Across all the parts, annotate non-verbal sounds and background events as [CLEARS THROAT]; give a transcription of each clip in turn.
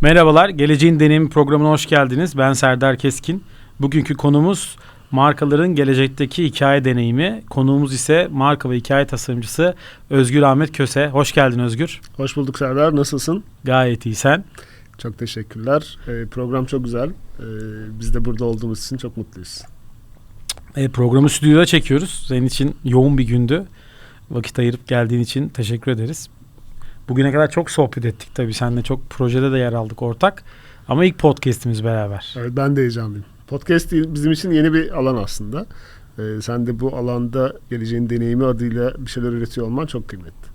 Merhabalar, Geleceğin Deneyimi programına hoş geldiniz. Ben Serdar Keskin. Bugünkü konumuz markaların gelecekteki hikaye deneyimi. Konuğumuz ise marka ve hikaye tasarımcısı Özgür Ahmet Köse. Hoş geldin Özgür. Hoş bulduk Serdar. Nasılsın? Gayet iyi sen. Çok teşekkürler. Ee, program çok güzel. Ee, biz de burada olduğumuz için çok mutluyuz. E, programı stüdyoda çekiyoruz. Senin için yoğun bir gündü. Vakit ayırıp geldiğin için teşekkür ederiz. Bugüne kadar çok sohbet ettik tabii. Seninle çok projede de yer aldık ortak. Ama ilk podcast'imiz beraber. Evet ben de heyecanlıyım. Podcast bizim için yeni bir alan aslında. Ee, sen de bu alanda geleceğin deneyimi adıyla bir şeyler üretiyor olman çok kıymetli.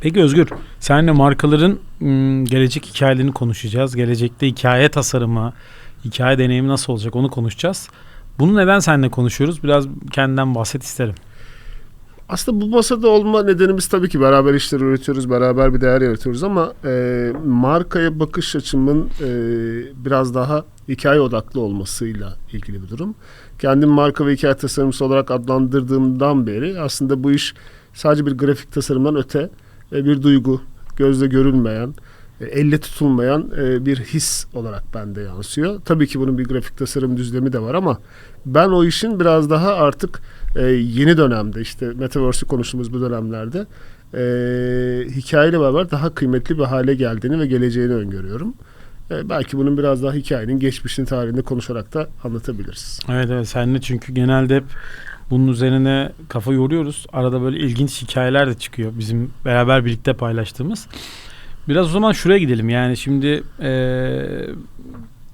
Peki Özgür, seninle markaların ım, gelecek hikayelerini konuşacağız. Gelecekte hikaye tasarımı, hikaye deneyimi nasıl olacak onu konuşacağız. Bunu neden seninle konuşuyoruz? Biraz kendinden bahset isterim. Aslında bu masada olma nedenimiz tabii ki beraber işler üretiyoruz, beraber bir değer yaratıyoruz ama e, markaya bakış açımın e, biraz daha hikaye odaklı olmasıyla ilgili bir durum. Kendim marka ve hikaye tasarımcısı olarak adlandırdığımdan beri aslında bu iş sadece bir grafik tasarımdan öte e, bir duygu, gözle görülmeyen, e, elle tutulmayan e, bir his olarak bende yansıyor. Tabii ki bunun bir grafik tasarım düzlemi de var ama ben o işin biraz daha artık e, yeni dönemde işte Metaverse'ü konuştuğumuz bu dönemlerde e, hikayeyle beraber daha kıymetli bir hale geldiğini ve geleceğini öngörüyorum. E, belki bunun biraz daha hikayenin geçmişini tarihinde konuşarak da anlatabiliriz. Evet evet seninle çünkü genelde hep bunun üzerine kafa yoruyoruz. Arada böyle ilginç hikayeler de çıkıyor bizim beraber birlikte paylaştığımız. Biraz o zaman şuraya gidelim. Yani şimdi eee,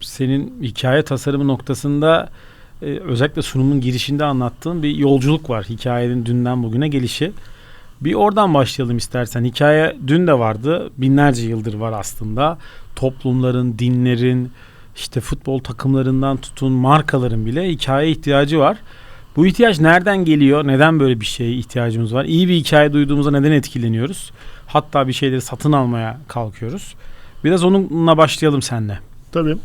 senin hikaye tasarımı noktasında e, özellikle sunumun girişinde anlattığın bir yolculuk var. Hikayenin dünden bugüne gelişi. Bir oradan başlayalım istersen. Hikaye dün de vardı. Binlerce yıldır var aslında. Toplumların, dinlerin, işte futbol takımlarından tutun markaların bile hikaye ihtiyacı var. Bu ihtiyaç nereden geliyor? Neden böyle bir şeye ihtiyacımız var? İyi bir hikaye duyduğumuzda neden etkileniyoruz? Hatta bir şeyleri satın almaya kalkıyoruz. Biraz onunla başlayalım seninle. Tabii.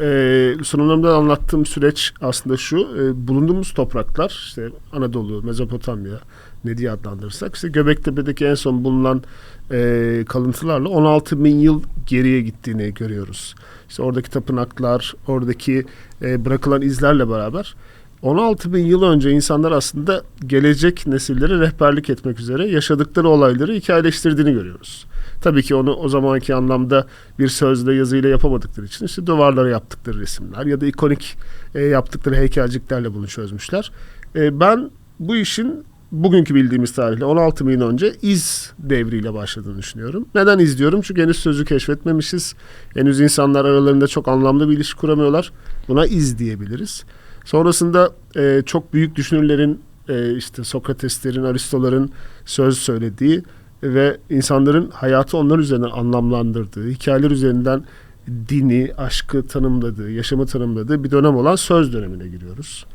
Ee, sunumlarımda anlattığım süreç aslında şu. e, bulunduğumuz topraklar işte Anadolu, Mezopotamya ne diye adlandırırsak işte Göbektepe'deki en son bulunan e, kalıntılarla 16 bin yıl geriye gittiğini görüyoruz. İşte oradaki tapınaklar, oradaki e, bırakılan izlerle beraber 16 bin yıl önce insanlar aslında gelecek nesillere rehberlik etmek üzere yaşadıkları olayları hikayeleştirdiğini görüyoruz. Tabii ki onu o zamanki anlamda bir sözle yazıyla yapamadıkları için işte duvarlara yaptıkları resimler ya da ikonik e, yaptıkları heykelciklerle bunu çözmüşler. E, ben bu işin bugünkü bildiğimiz tarihle 16 bin önce iz devriyle başladığını düşünüyorum. Neden iz diyorum? Çünkü henüz sözü keşfetmemişiz. Henüz insanlar aralarında çok anlamlı bir ilişki kuramıyorlar. Buna iz diyebiliriz. Sonrasında e, çok büyük düşünürlerin e, işte Sokrateslerin, Aristoların söz söylediği ve insanların hayatı onlar üzerinden anlamlandırdığı, hikayeler üzerinden dini, aşkı tanımladığı, yaşamı tanımladığı bir dönem olan söz dönemine giriyoruz.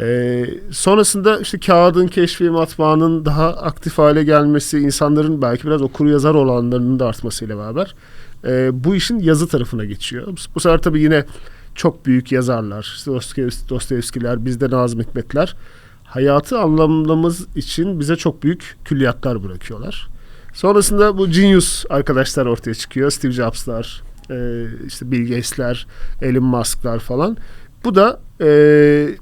Ee, sonrasında işte kağıdın keşfi, matbaanın daha aktif hale gelmesi, insanların belki biraz okur yazar olanlarının da artmasıyla beraber e, bu işin yazı tarafına geçiyor. Bu sefer tabii yine çok büyük yazarlar, işte Dostoyevski, Dostoyevskiler, bizde Nazım Hikmetler hayatı anlamlamamız için bize çok büyük külliyatlar bırakıyorlar. Sonrasında bu genius arkadaşlar ortaya çıkıyor. Steve Jobs'lar, e, işte Bill Gates'ler, Elon Musk'lar falan. Bu da e,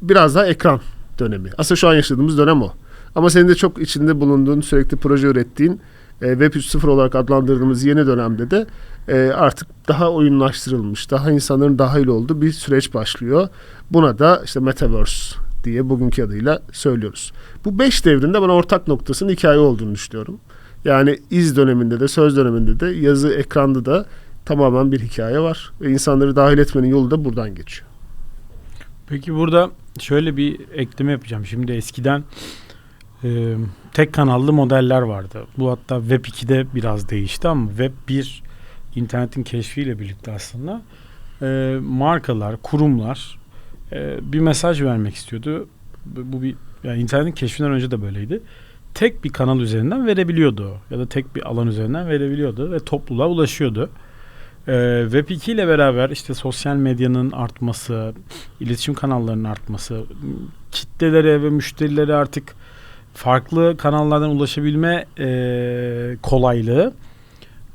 biraz daha ekran dönemi. Aslında şu an yaşadığımız dönem o. Ama senin de çok içinde bulunduğun, sürekli proje ürettiğin e, Web 3.0 olarak adlandırdığımız yeni dönemde de e, artık daha oyunlaştırılmış, daha insanların dahil olduğu bir süreç başlıyor. Buna da işte Metaverse diye bugünkü adıyla söylüyoruz. Bu beş devrinde bana ortak noktasının hikaye olduğunu düşünüyorum. Yani iz döneminde de söz döneminde de yazı ekranda da tamamen bir hikaye var. Ve insanları dahil etmenin yolu da buradan geçiyor. Peki burada şöyle bir ekleme yapacağım. Şimdi eskiden e, tek kanallı modeller vardı. Bu hatta Web 2'de biraz değişti ama Web 1 internetin keşfiyle birlikte aslında e, markalar, kurumlar e, bir mesaj vermek istiyordu. Bu bir yani internetin keşfinden önce de böyleydi. Tek bir kanal üzerinden verebiliyordu ya da tek bir alan üzerinden verebiliyordu ve topluluğa ulaşıyordu. Ee, Web 2 ile beraber işte sosyal medyanın artması, iletişim kanallarının artması, kitlelere ve müşterilere artık farklı kanallardan ulaşabilme e, kolaylığı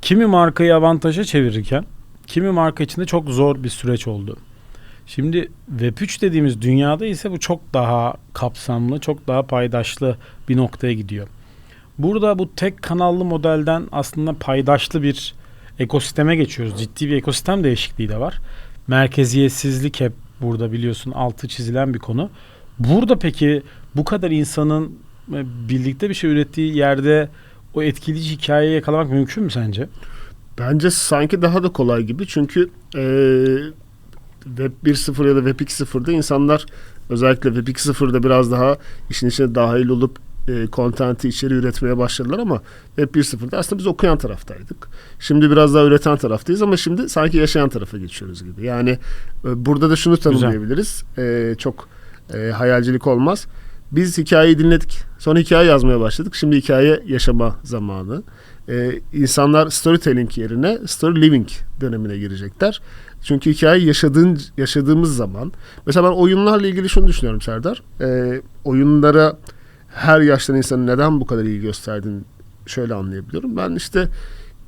kimi markayı avantaja çevirirken kimi marka için de çok zor bir süreç oldu. Şimdi Web3 dediğimiz dünyada ise bu çok daha kapsamlı, çok daha paydaşlı bir noktaya gidiyor. Burada bu tek kanallı modelden aslında paydaşlı bir ekosisteme geçiyoruz. Ciddi bir ekosistem değişikliği de var. Merkeziyetsizlik hep burada biliyorsun altı çizilen bir konu. Burada peki bu kadar insanın e, birlikte bir şey ürettiği yerde o etkileyici hikayeyi yakalamak mümkün mü sence? Bence sanki daha da kolay gibi çünkü e, Web 1.0 ya da Web 2.0'da insanlar özellikle Web 2.0'da biraz daha işin içine dahil olup e, content'i içeri üretmeye başladılar ama Web 1.0'da aslında biz okuyan taraftaydık. Şimdi biraz daha üreten taraftayız ama şimdi sanki yaşayan tarafa geçiyoruz gibi. Yani e, burada da şunu tanımlayabiliriz. E, çok e, hayalcilik olmaz. Biz hikayeyi dinledik. Sonra hikaye yazmaya başladık. Şimdi hikaye yaşama zamanı. Ee, insanlar storytelling yerine story living dönemine girecekler. Çünkü hikaye yaşadığın, yaşadığımız zaman. Mesela ben oyunlarla ilgili şunu düşünüyorum Serdar. Ee, oyunlara her yaştan insanın neden bu kadar ilgi gösterdiğini şöyle anlayabiliyorum. Ben işte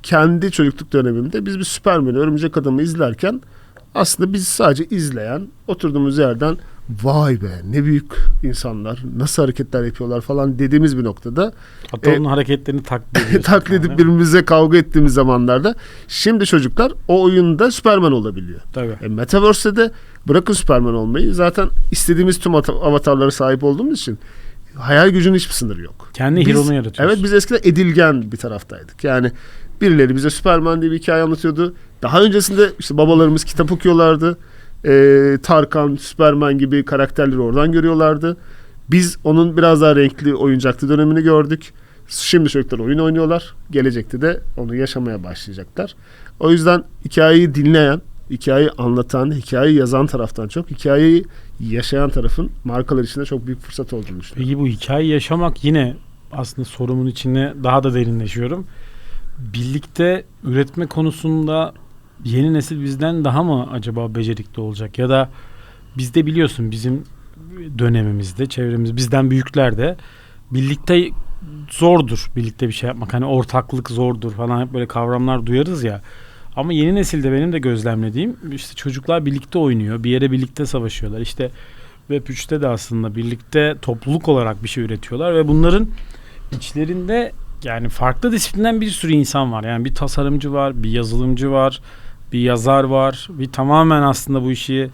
kendi çocukluk dönemimde biz bir Superman'i, Örümcek Adam'ı izlerken aslında biz sadece izleyen, oturduğumuz yerden vay be ne büyük insanlar nasıl hareketler yapıyorlar falan dediğimiz bir noktada Hatta E, onun hareketlerini taklit [LAUGHS] ediyorsun. taklit edip yani. birbirimize kavga ettiğimiz zamanlarda şimdi çocuklar o oyunda Superman olabiliyor. Tabii. E, Metaverse'de de bırakın Superman olmayı zaten istediğimiz tüm ata- avatarlara sahip olduğumuz için hayal gücünün hiçbir sınırı yok. Kendi Biz- hero'nu yaratıyorsun. Evet biz eskiden edilgen bir taraftaydık. Yani birileri bize Superman diye bir hikaye anlatıyordu. Daha öncesinde işte babalarımız kitap okuyorlardı. Ee, Tarkan, Superman gibi karakterleri oradan görüyorlardı. Biz onun biraz daha renkli oyuncaklı dönemini gördük. Şimdi çocuklar oyun oynuyorlar. Gelecekte de onu yaşamaya başlayacaklar. O yüzden hikayeyi dinleyen, hikayeyi anlatan, hikayeyi yazan taraftan çok hikayeyi yaşayan tarafın markalar için de çok büyük fırsat olduğunu düşünüyorum. Peki bu hikayeyi yaşamak yine aslında sorumun içine daha da derinleşiyorum. Birlikte üretme konusunda yeni nesil bizden daha mı acaba becerikli olacak? Ya da bizde biliyorsun bizim dönemimizde, çevremiz bizden büyükler de birlikte zordur birlikte bir şey yapmak. Hani ortaklık zordur falan hep böyle kavramlar duyarız ya. Ama yeni nesilde benim de gözlemlediğim işte çocuklar birlikte oynuyor. Bir yere birlikte savaşıyorlar. İşte Web 3'te de aslında birlikte topluluk olarak bir şey üretiyorlar ve bunların içlerinde yani farklı disiplinden bir sürü insan var. Yani bir tasarımcı var, bir yazılımcı var, bir yazar var, bir tamamen aslında bu işi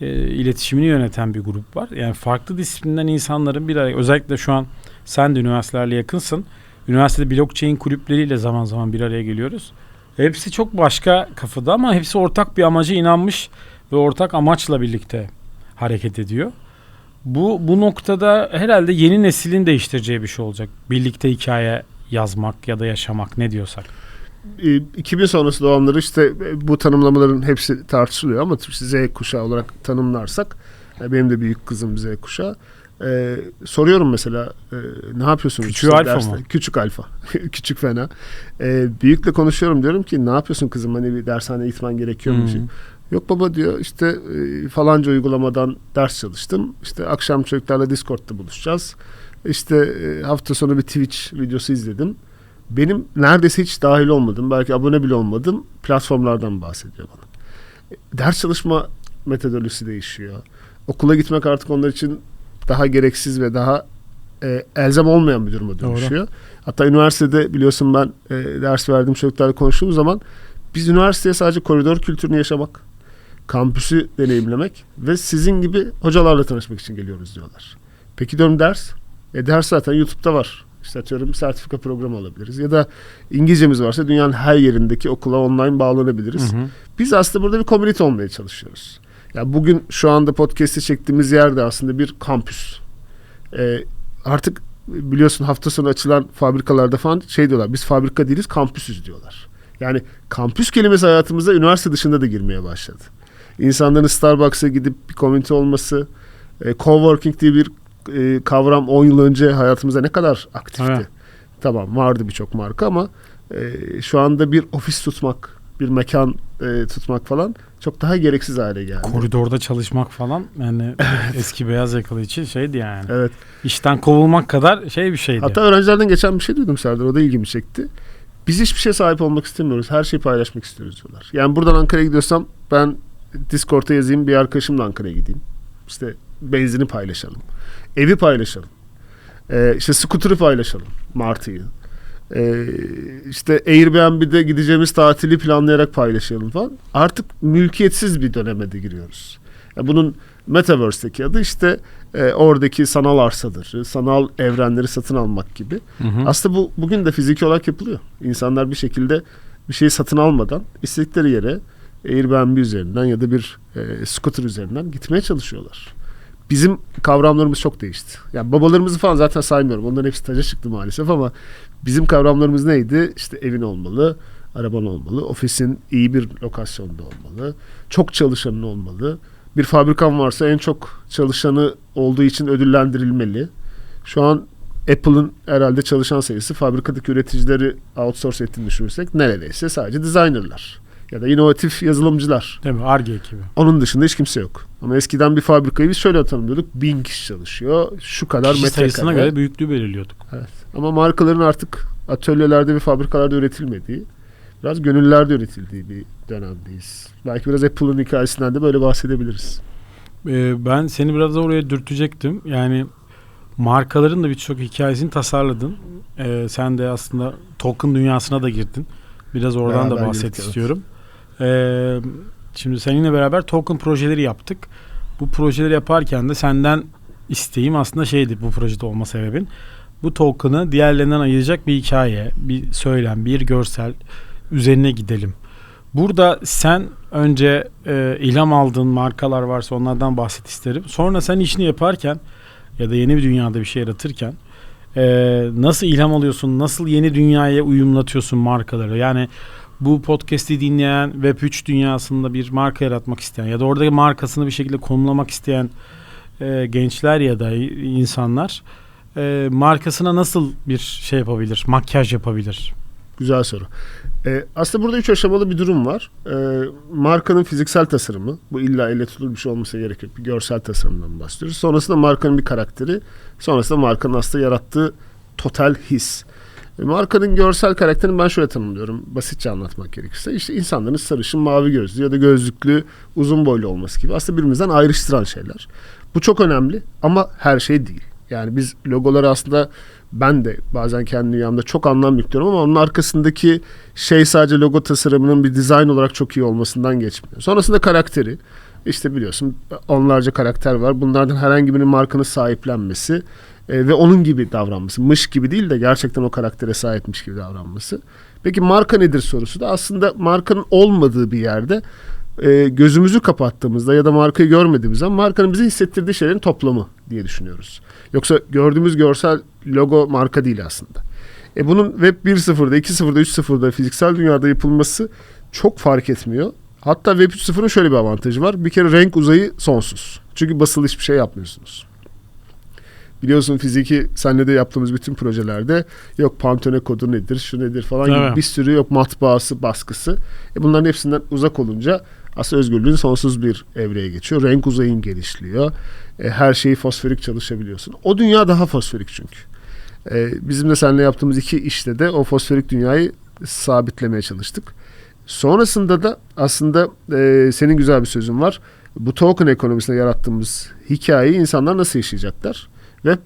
e, iletişimini yöneten bir grup var. Yani farklı disiplinden insanların bir araya özellikle şu an sen de üniversitelerle yakınsın. Üniversitede blockchain kulüpleriyle zaman zaman bir araya geliyoruz. Hepsi çok başka kafada ama hepsi ortak bir amaca inanmış ve ortak amaçla birlikte hareket ediyor. Bu bu noktada herhalde yeni neslin değiştireceği bir şey olacak. Birlikte hikaye yazmak ya da yaşamak ne diyorsak. E, 2000 sonrası doğanları işte e, bu tanımlamaların hepsi tartışılıyor ama Z kuşağı olarak tanımlarsak e, benim de büyük kızım Z kuşağı. E, soruyorum mesela e, ne yapıyorsun? İşte alfa derste? mı? Küçük alfa. [LAUGHS] Küçük fena. E, büyükle konuşuyorum diyorum ki ne yapıyorsun kızım hani bir dershane gitmen gerekiyor mu? Hmm. Yok baba diyor işte e, falanca uygulamadan ders çalıştım. İşte akşam çocuklarla Discord'da buluşacağız. İşte e, hafta sonu bir Twitch videosu izledim. Benim neredeyse hiç dahil olmadım. Belki abone bile olmadım. Platformlardan bahsediyor bana. Ders çalışma metodolojisi değişiyor. Okula gitmek artık onlar için daha gereksiz ve daha e, elzem olmayan bir duruma Doğru. dönüşüyor. Hatta üniversitede biliyorsun ben e, ders verdiğim çocuklarla konuştuğum zaman biz üniversiteye sadece koridor kültürünü yaşamak, kampüsü deneyimlemek ve sizin gibi hocalarla tanışmak için geliyoruz diyorlar. Peki diyorum ders? E ders zaten YouTube'da var. İşte atıyorum sertifika programı alabiliriz. Ya da İngilizcemiz varsa dünyanın her yerindeki okula online bağlanabiliriz. Hı hı. Biz aslında burada bir komünite olmaya çalışıyoruz. Ya bugün şu anda podcast'i çektiğimiz yerde aslında bir kampüs. Ee, artık biliyorsun hafta sonu açılan fabrikalarda falan şey diyorlar. Biz fabrika değiliz, kampüsüz diyorlar. Yani kampüs kelimesi hayatımıza üniversite dışında da girmeye başladı. İnsanların Starbucks'a gidip bir komünite olması, e, coworking diye bir e, kavram 10 yıl önce hayatımızda ne kadar aktifti. Evet. Tamam vardı birçok marka ama e, şu anda bir ofis tutmak, bir mekan e, tutmak falan çok daha gereksiz hale geldi. Koridorda çalışmak falan yani [LAUGHS] eski beyaz yakalı için şeydi yani. Evet. İşten kovulmak kadar şey bir şeydi. Hatta öğrencilerden geçen bir şey duydum Serdar. O da ilgimi çekti. Biz hiçbir şeye sahip olmak istemiyoruz. Her şeyi paylaşmak istiyoruz diyorlar. Yani buradan Ankara'ya gidiyorsam ben Discord'a yazayım bir arkadaşımla Ankara'ya gideyim. İşte benzini paylaşalım. Evi paylaşalım. Ee, işte scooter'ı paylaşalım. Martı'yı. Ee, işte Airbnb'de gideceğimiz tatili planlayarak paylaşalım falan. Artık mülkiyetsiz bir döneme de giriyoruz. Ya bunun Metaverse'deki adı işte e, oradaki sanal arsaları, sanal evrenleri satın almak gibi. Hı hı. Aslında bu bugün de fiziki olarak yapılıyor. İnsanlar bir şekilde bir şeyi satın almadan istedikleri yere Airbnb üzerinden ya da bir e, scooter üzerinden gitmeye çalışıyorlar. Bizim kavramlarımız çok değişti. Yani babalarımızı falan zaten saymıyorum. Onların hepsi taca çıktı maalesef ama bizim kavramlarımız neydi? İşte evin olmalı, araban olmalı, ofisin iyi bir lokasyonda olmalı, çok çalışanın olmalı. Bir fabrikan varsa en çok çalışanı olduğu için ödüllendirilmeli. Şu an Apple'ın herhalde çalışan sayısı fabrikadaki üreticileri outsource ettiğini düşünürsek neredeyse sadece designerlar ya da inovatif yazılımcılar. Değil mi? Arge ekibi. Onun dışında hiç kimse yok. Ama eskiden bir fabrikayı biz şöyle tanımlıyorduk. Bin kişi çalışıyor. Şu kadar Kişi metrekare. sayısına göre büyüklüğü belirliyorduk. Evet. Ama markaların artık atölyelerde ve fabrikalarda üretilmediği, biraz gönüllerde üretildiği bir dönemdeyiz. Belki biraz Apple'ın hikayesinden de böyle bahsedebiliriz. Ee, ben seni biraz da oraya dürtecektim. Yani markaların da birçok hikayesini tasarladın. Ee, sen de aslında token dünyasına da girdin. Biraz oradan Beraber da bahset girdik, evet. Ee, şimdi seninle beraber token projeleri yaptık. Bu projeleri yaparken de senden isteğim aslında şeydi bu projede olma sebebin. Bu token'ı diğerlerinden ayıracak bir hikaye, bir söylem, bir görsel üzerine gidelim. Burada sen önce e, ilham aldığın markalar varsa onlardan bahset isterim. Sonra sen işini yaparken ya da yeni bir dünyada bir şey yaratırken e, nasıl ilham alıyorsun, nasıl yeni dünyaya uyumlatıyorsun markaları? Yani bu podcast'i dinleyen Web3 dünyasında bir marka yaratmak isteyen ya da oradaki markasını bir şekilde konumlamak isteyen e, gençler ya da insanlar e, markasına nasıl bir şey yapabilir, makyaj yapabilir? Güzel soru. Ee, aslında burada üç aşamalı bir durum var. Ee, markanın fiziksel tasarımı. Bu illa elle tutulur bir şey olmasa gerek yok. Bir görsel tasarımdan bahsediyoruz. Sonrasında markanın bir karakteri. Sonrasında markanın aslında yarattığı total his. Markanın görsel karakterini ben şöyle tanımlıyorum. Basitçe anlatmak gerekirse. İşte insanların sarışın, mavi gözlü ya da gözlüklü, uzun boylu olması gibi. Aslında birbirimizden ayrıştıran şeyler. Bu çok önemli ama her şey değil. Yani biz logoları aslında ben de bazen kendi dünyamda çok anlam yüklüyorum ama onun arkasındaki şey sadece logo tasarımının bir dizayn olarak çok iyi olmasından geçmiyor. Sonrasında karakteri. İşte biliyorsun onlarca karakter var. Bunlardan herhangi birinin markanın sahiplenmesi e, ve onun gibi davranması. Mış gibi değil de gerçekten o karaktere sahipmiş gibi davranması. Peki marka nedir sorusu da aslında markanın olmadığı bir yerde e, gözümüzü kapattığımızda ya da markayı görmediğimiz zaman markanın bize hissettirdiği şeylerin toplamı diye düşünüyoruz. Yoksa gördüğümüz görsel logo marka değil aslında. E bunun Web 1.0'da, 2.0'da, 3.0'da fiziksel dünyada yapılması çok fark etmiyor. Hatta Web 3.0'ın şöyle bir avantajı var. Bir kere renk uzayı sonsuz. Çünkü basılı hiçbir şey yapmıyorsunuz. Biliyorsun fiziki senle de yaptığımız bütün projelerde yok Pantone kodu nedir, şu nedir falan Evet. gibi bir sürü yok matbaası, baskısı. E bunların hepsinden uzak olunca aslında özgürlüğün sonsuz bir evreye geçiyor. Renk uzayın genişliyor. E, her şeyi fosforik çalışabiliyorsun. O dünya daha fosforik çünkü. E, bizim de seninle yaptığımız iki işte de o fosforik dünyayı sabitlemeye çalıştık. Sonrasında da aslında e, senin güzel bir sözün var. Bu token ekonomisinde yarattığımız hikayeyi insanlar nasıl yaşayacaklar? Ve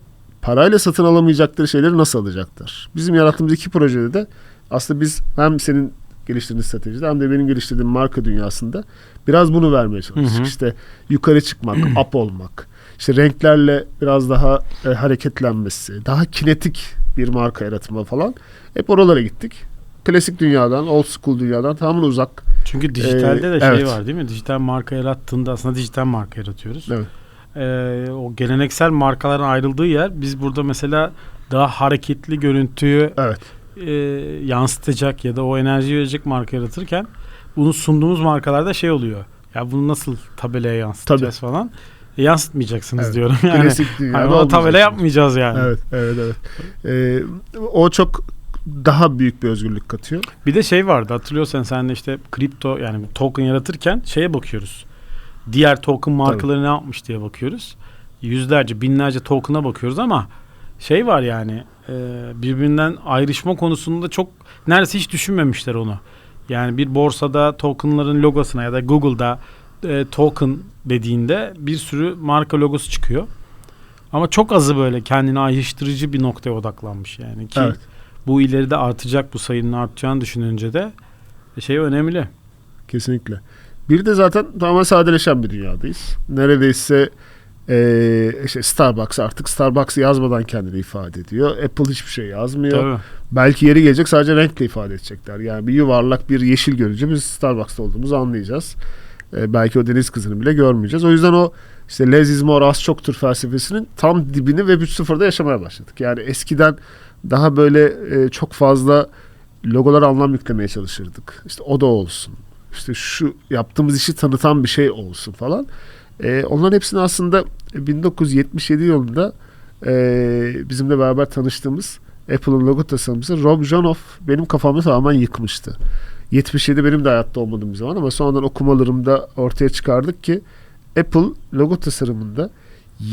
parayla satın alamayacakları şeyleri nasıl alacaklar? Bizim yarattığımız iki projede de aslında biz hem senin geliştirdiğin stratejide hem de benim geliştirdiğim marka dünyasında biraz bunu vermeye çalıştık. Hı hı. İşte yukarı çıkmak, [CLEARS THROAT] up olmak, işte renklerle biraz daha e, hareketlenmesi, daha kinetik bir marka yaratımı falan. Hep oralara gittik. Klasik dünyadan, old school dünyadan tamamen uzak. Çünkü dijitalde de Ee, şey evet. var değil mi? Dijital marka yarattığında aslında dijital marka yaratıyoruz. Evet. Ee, o geleneksel markaların ayrıldığı yer biz burada mesela daha hareketli görüntüyü Evet. e, yansıtacak ya da o enerjiyi verecek marka yaratırken bunu sunduğumuz markalarda şey oluyor. Ya bunu nasıl tabelaya yansıtacağız falan. E, yansıtmayacaksınız Evet. diyorum yani. Klasik Hani o tabela yapmayacağız yani. Evet, evet, evet. Ee, o çok daha büyük bir özgürlük katıyor. Bir de şey vardı hatırlıyorsan sen de işte kripto yani token yaratırken şeye bakıyoruz. Diğer token markaları ne yapmış diye bakıyoruz. Yüzlerce binlerce token'a bakıyoruz ama şey var yani e, birbirinden ayrışma konusunda çok neredeyse hiç düşünmemişler onu. Yani bir borsada tokenların logosuna ya da Google'da e, token dediğinde bir sürü marka logosu çıkıyor. Ama çok azı böyle kendini ayrıştırıcı bir noktaya odaklanmış yani ki Evet. bu ileride artacak bu sayının artacağını düşününce de şey önemli. Kesinlikle. Bir de zaten tamamen sadeleşen bir dünyadayız. Neredeyse eee işte Starbucks artık Starbucks yazmadan kendini ifade ediyor. Apple hiçbir şey yazmıyor. Tabii. Belki yeri gelecek sadece renkle ifade edecekler. Yani bir yuvarlak bir yeşil görünce biz Starbucks'ta olduğumuzu anlayacağız. Ee, belki o deniz kızını bile görmeyeceğiz. O yüzden o işte less is more az çoktur felsefesinin tam dibini Web 3.0'da yaşamaya başladık. Yani eskiden daha böyle e, çok fazla logolara anlam yüklemeye çalışırdık. İşte o da olsun. İşte şu yaptığımız işi tanıtan bir şey olsun falan. Ee, onların hepsini aslında 1977 yılında e, bizimle beraber tanıştığımız Apple'ın logo tasarımcısı Rob Janoff benim kafamı tamamen yıkmıştı. 77 benim de hayatta olmadığım bir zaman ama sonradan okumalarımda ortaya çıkardık ki Apple logo tasarımında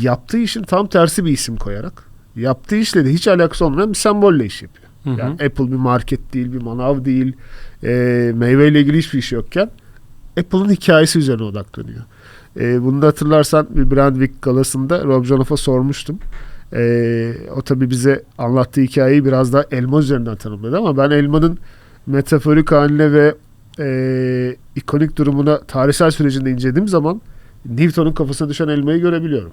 yaptığı işin tam tersi bir isim koyarak yaptığı işle de hiç alakası olmayan bir sembolle iş yapıyor. Hı hı. Yani Apple bir market değil, bir manav değil, e, meyveyle ilgili hiçbir iş yokken Apple'ın hikayesi üzerine odaklanıyor. E, bunu da hatırlarsan bir Brand Week galasında Rob Janoff'a sormuştum. E, o tabii bize anlattığı hikayeyi biraz daha elma üzerinden tanımladı ama ben elmanın metaforik haline ve e, ikonik durumuna tarihsel sürecinde incelediğim zaman Newton'un kafasına düşen elmayı görebiliyorum.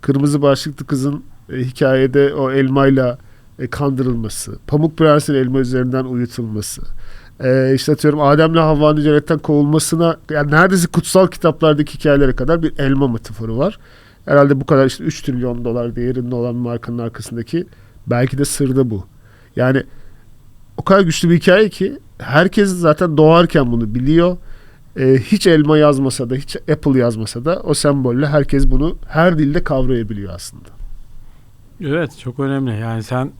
Kırmızı başlıklı kızın e, hikayede o elmayla e, kandırılması, Pamuk Prens'in elma üzerinden uyutulması, e, işte atıyorum Adem'le Havva'nın cennetten kovulmasına yani neredeyse kutsal kitaplardaki hikayelere kadar bir elma metaforu var. Herhalde bu kadar işte 3 trilyon dolar değerinde olan markanın arkasındaki belki de sır da bu. Yani o kadar güçlü bir hikaye ki herkes zaten doğarken bunu biliyor. E, hiç elma yazmasa da hiç Apple yazmasa da o sembolle herkes bunu her dilde kavrayabiliyor aslında. Evet çok önemli. Yani sen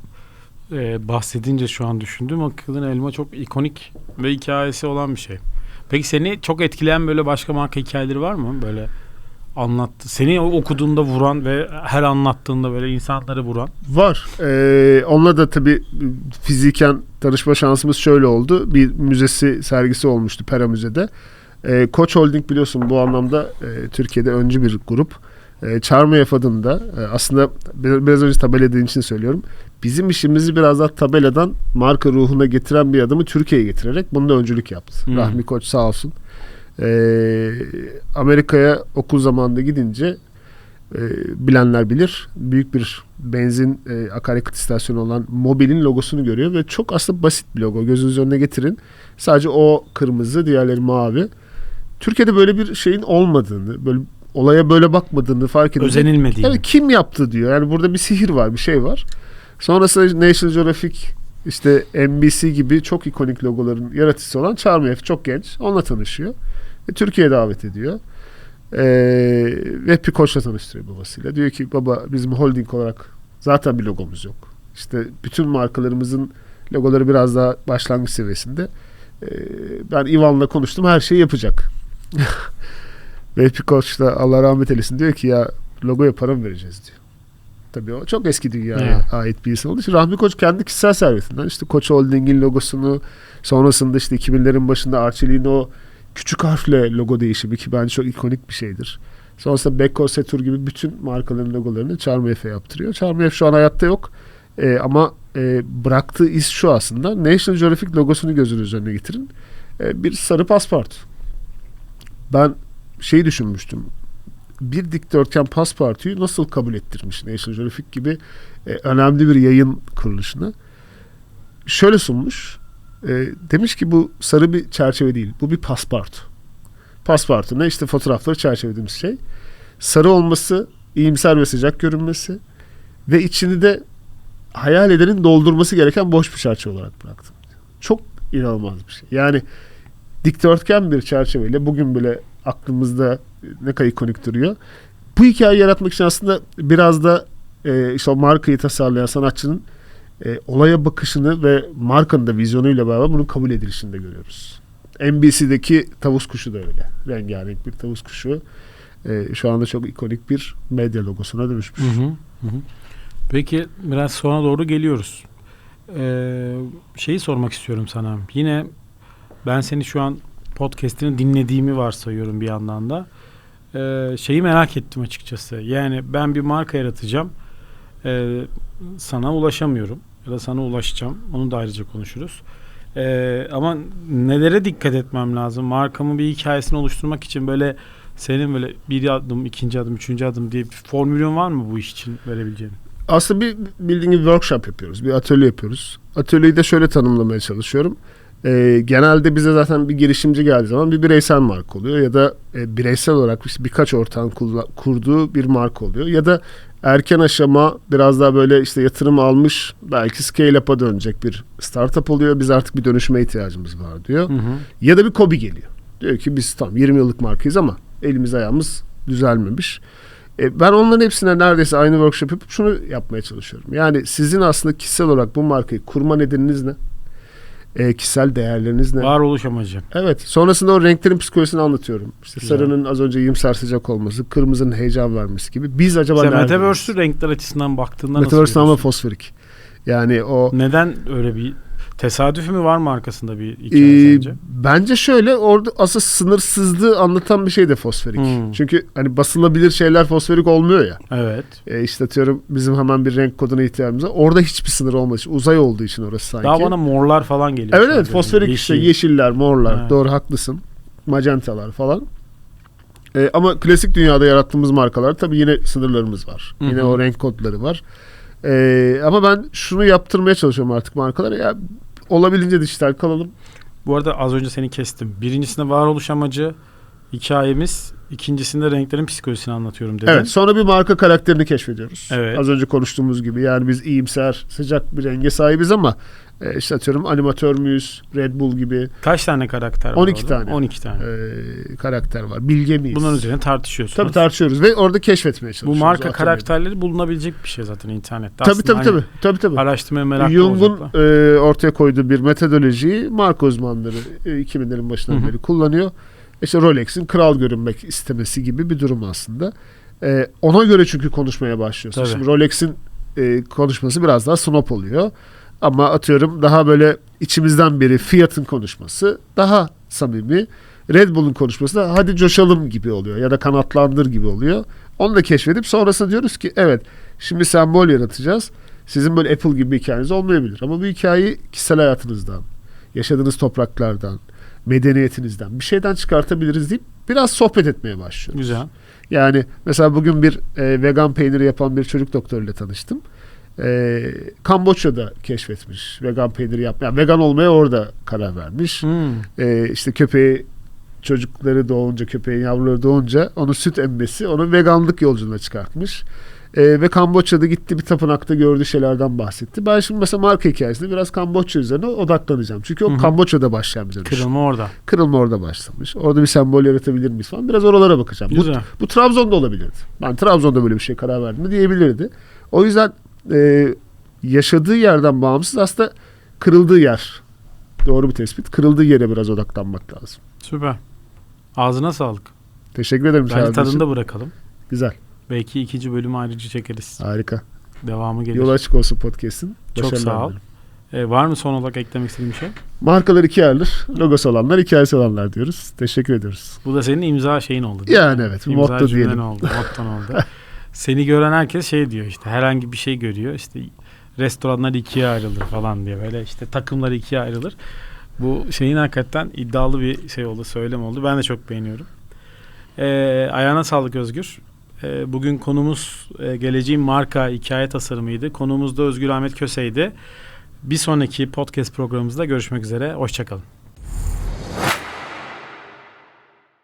e, bahsedince şu an düşündüm. Akılın elma çok ikonik ve hikayesi olan bir şey. Peki seni çok etkileyen böyle başka marka hikayeleri var mı? Böyle anlattı. Seni okuduğunda vuran ve her anlattığında böyle insanları vuran. Var. Ee, onunla da tabii fiziken tanışma şansımız şöyle oldu. Bir müzesi sergisi olmuştu Pera Müze'de. Ee, Koç Holding biliyorsun bu anlamda e, Türkiye'de öncü bir grup. E, Charmef adında e, aslında bir- biraz önce tabela dediğim için söylüyorum. Bizim işimizi biraz daha tabeladan marka ruhuna getiren bir adamı Türkiye'ye getirerek bunu da öncülük yaptı. Hmm. Rahmi Koç sağ olsun. Ee, Amerika'ya okul zamanında gidince e, bilenler bilir. Büyük bir benzin e, akaryakıt istasyonu olan Mobil'in logosunu görüyor ve çok aslında basit bir logo. Gözünüzün önüne getirin. Sadece o kırmızı, diğerleri mavi. Türkiye'de böyle bir şeyin olmadığını, böyle olaya böyle bakmadığını fark edince Özenilmediği. Evet kim yaptı diyor. Yani burada bir sihir var, bir şey var. Sonrasında National Geographic işte NBC gibi çok ikonik logoların yaratıcısı olan Charmef çok genç. Onunla tanışıyor. Ve Türkiye'ye davet ediyor. Ee, ve Pikoç'la tanıştırıyor babasıyla. Diyor ki baba bizim holding olarak zaten bir logomuz yok. İşte bütün markalarımızın logoları biraz daha başlangıç seviyesinde. Ee, ben Ivan'la konuştum her şeyi yapacak. [LAUGHS] ve Pikoç da Allah rahmet eylesin diyor ki ya logoya para mı vereceğiz diyor. Tabii o çok eski dünyaya Evet. ait bir insan olduğu için Rahmi Koç kendi kişisel servetinden işte Koç Holding'in logosunu sonrasında işte 2000'lerin başında Arçelik'in o küçük harfle logo değişimi ki bence çok ikonik bir şeydir. Sonrasında Beko, Setur gibi bütün markaların logolarını Charmef'e yaptırıyor. Charmef şu an hayatta yok. Ee, ama e, bıraktığı iz şu aslında. National Geographic logosunu gözünüz önüne getirin. Ee, bir sarı pasport. Ben şeyi düşünmüştüm. Bir dikdörtgen paspartuyu nasıl kabul ettirmiş National Geographic gibi e, önemli bir yayın kuruluşuna. Şöyle sunmuş. E, demiş ki bu sarı bir çerçeve değil. Bu bir paspartu. Paspartu ne? İşte fotoğrafları çerçevelediğimiz şey. Sarı olması, iyimser ve sıcak görünmesi ve içini de hayal edenin doldurması gereken boş bir çerçeve olarak bıraktım. Çok inanılmaz bir şey. Yani dikdörtgen bir çerçeveyle bugün bile aklımızda ne kadar ikonik duruyor. Bu hikayeyi yaratmak için aslında biraz da e, işte o markayı tasarlayan sanatçının e, olaya bakışını ve markanın da vizyonuyla beraber bunun kabul edilişini de görüyoruz. NBC'deki tavus kuşu da öyle. Rengarenk bir tavus kuşu. E, şu anda çok ikonik bir medya logosuna dönüşmüş. Hı hı, hı. Peki biraz sona doğru geliyoruz. Ee, şeyi sormak istiyorum sana. Yine ben seni şu an podcast'ini dinlediğimi varsayıyorum bir yandan da. Ee, şeyi merak ettim açıkçası. Yani ben bir marka yaratacağım. Ee, sana ulaşamıyorum. Ya da sana ulaşacağım. Onu da ayrıca konuşuruz. Ee, ama nelere dikkat etmem lazım? Markamın bir hikayesini oluşturmak için böyle senin böyle bir adım, ikinci adım, üçüncü adım diye bir formülün var mı bu iş için verebileceğin? Aslında bir bildiğin gibi workshop yapıyoruz. Bir atölye yapıyoruz. Atölyeyi de şöyle tanımlamaya çalışıyorum. Ee, genelde bize zaten bir girişimci geldiği zaman bir bireysel marka oluyor ya da e, bireysel olarak işte birkaç ortağın kurduğu bir marka oluyor ya da erken aşama biraz daha böyle işte yatırım almış belki scale up'a dönecek bir startup oluyor. Biz artık bir dönüşüme ihtiyacımız var diyor. Hı hı. Ya da bir kobi geliyor. Diyor ki biz tam 20 yıllık markayız ama elimiz ayağımız düzelmemiş. E, ben onların hepsine neredeyse aynı workshop yapıp şunu yapmaya çalışıyorum. Yani sizin aslında kişisel olarak bu markayı kurma nedeniniz ne? E, kişisel değerleriniz ne? Varoluş amacı. Evet. Sonrasında o renklerin psikolojisini anlatıyorum. İşte Güzel. sarının az önce iyimser sıcak olması, kırmızının heyecan vermesi gibi. Biz acaba Mesela? Metaverse'ü renkler açısından baktığında nasıl Metaverse tamamen fosforik. Yani o Neden öyle bir tesadüf mü var mı arkasında bir hikaye Ee, sence? bence şöyle orada asıl sınırsızlığı anlatan bir şey de fosforik. Hmm. Çünkü hani basılabilir şeyler fosforik olmuyor ya. Evet. E işte atıyorum bizim hemen bir renk koduna ihtiyacımız var. Orada hiçbir sınır olmadığı için uzay olduğu için orası sanki. Daha bana morlar falan geliyor. Evet evet gözüme. fosforik işte yeşiller, morlar. Evet. Doğru haklısın. Magentalar falan. E, ama klasik dünyada yarattığımız markalar tabii yine sınırlarımız var. Hı Yine o renk kodları var. E, ama ben şunu yaptırmaya çalışıyorum artık markalara. Ya olabildiğince dijital kalalım. Bu arada az önce seni kestim. Birincisinde varoluş amacı hikayemiz. ikincisinde renklerin psikolojisini anlatıyorum dedin. Evet sonra bir marka karakterini keşfediyoruz. Evet. Az önce konuştuğumuz gibi yani biz iyimser sıcak bir renge sahibiz ama e, işte atıyorum animatör müyüz Red Bull gibi Kaç tane karakter var 12 orada? tane. 12 tane. e, karakter var. Bilge miyiz? Bunların üzerine tartışıyorsunuz. Tabii tartışıyoruz ve orada keşfetmeye Bu çalışıyoruz. marka atölyede. karakterleri bulunabilecek bir şey zaten internette. Tabii tabii hani tabii. tabii, tabii. Araştırmaya meraklı Jung'un e, ortaya koyduğu bir metodolojiyi marka uzmanları e, 2000'lerin başından beri kullanıyor. İşte Rolex'in kral görünmek istemesi gibi bir durum aslında. E, ona göre çünkü konuşmaya başlıyorsun. Tabii. Şimdi Rolex'in e, konuşması biraz daha snob oluyor. Ama atıyorum daha böyle içimizden biri Fiat'ın konuşması daha samimi. Red Bull'un konuşması da hadi coşalım gibi oluyor ya da kanatlandır gibi oluyor. Onu da keşfedip sonrasında diyoruz ki evet şimdi sembol yaratacağız. Sizin böyle Apple gibi bir hikayeniz olmayabilir. Ama bu hikayeyi kişisel hayatınızdan, yaşadığınız topraklardan, medeniyetinizden bir şeyden çıkartabiliriz deyip biraz sohbet etmeye başlıyoruz. Güzel. Yani mesela bugün bir e, vegan peyniri yapan bir çocuk doktoruyla tanıştım. E, Kamboçya'da keşfetmiş vegan peyniri yapmaya. Yani vegan olmaya orada karar vermiş. Hmm. E, işte köpeği çocukları doğunca, köpeğin yavruları doğunca onu süt emmesi onu veganlık yolculuğuna çıkartmış. E, ve Kamboçya'da gitti bir tapınakta gördüğü şeylerden bahsetti. Ben şimdi mesela marka hikayesinde biraz Kamboçya üzerine odaklanacağım. Çünkü o Hı hı. Kamboçya'da başlayan bir dönüş. Kırılma orada. Kırılma orada başlamış. Orada bir sembol yaratabilir miyiz falan. Biraz oralara bakacağım. Bu, Güzel. bu Trabzon'da olabilirdi. Ben Trabzon'da böyle bir şey karar verdim diyebilirdi. O yüzden e, yaşadığı yerden bağımsız aslında kırıldığı yer. Doğru bir tespit. Kırıldığı yere biraz odaklanmak lazım. Süper. Ağzına sağlık. Teşekkür ederim. Bence için. tadında bırakalım. Güzel. Belki ikinci bölümü ayrıca çekeriz. Harika. Devamı gelir. Yol açık olsun podcast'in. Çok sağ ol. Ee, var mı son olarak eklemek istediğin bir şey? Markalar ikiye ayrılır. Logos olanlar, hikayesi olanlar diyoruz. Teşekkür ediyoruz. Bu da senin imza şeyin oldu. Yani mi? evet. İmza Motto diyelim. oldu. Motton oldu. [LAUGHS] Seni gören herkes şey diyor işte herhangi bir şey görüyor işte restoranlar ikiye ayrılır falan diye böyle işte takımlar ikiye ayrılır. Bu şeyin hakikaten iddialı bir şey oldu söylem oldu. Ben de çok beğeniyorum. Ee, ayağına sağlık Özgür. Ee, bugün konumuz e, geleceğin marka hikaye tasarımıydı. Konuğumuz da Özgür Ahmet Köse'ydi. Bir sonraki podcast programımızda görüşmek üzere. Hoşçakalın.